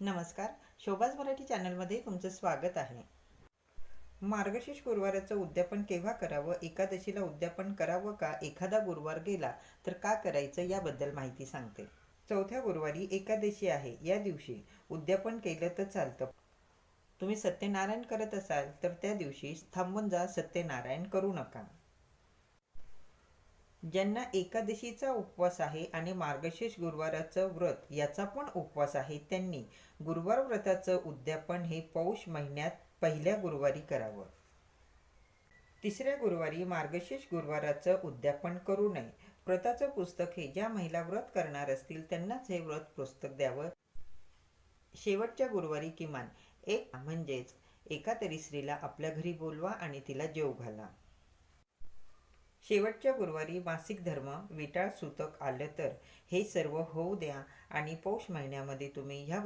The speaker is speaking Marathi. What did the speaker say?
नमस्कार. शोभाज मराठी चॅनलमध्ये तुमचं स्वागत आहे. मार्गशीर्ष गुरुवाराचं उद्यापन केव्हा करावं? एकादशीला उद्यापन करावं का? एखादा गुरुवार गेला तर का करायचं याबद्दल माहिती सांगते. चौथ्या गुरुवारी एकादशी आहे. या दिवशी उद्यापन केलं तर चालतं. तुम्ही सत्यनारायण करत असाल तर त्या दिवशी थांबून जा सत्यनारायण करू नका. ज्यांना एकादशीचा उपवास आहे आणि मार्गशीर्ष गुरुवाराचं व्रत याचा पण उपवास आहे त्यांनी. गुरुवार व्रताचं उद्यापन हे पौष महिन्यात पहिल्या गुरुवारी करावं. तिसऱ्या गुरुवारी मार्गशीर्ष गुरुवाराचं उद्यापन करू नये. व्रताचं पुस्तक हे ज्या महिला व्रत करणार असतील त्यांनाच हे व्रत पुस्तक द्यावं. शेवटच्या गुरुवारी किमान एक म्हणजेच एका तरी स्त्रीला आपल्या घरी बोलवा आणि तिला जेव घाला. शेवटच्या गुरुवारी मासिक धर्म विटाळ सूतक आलं तर हे सर्व होऊ द्या आणि पौष महिन्यामध्ये तुम्ही ह्या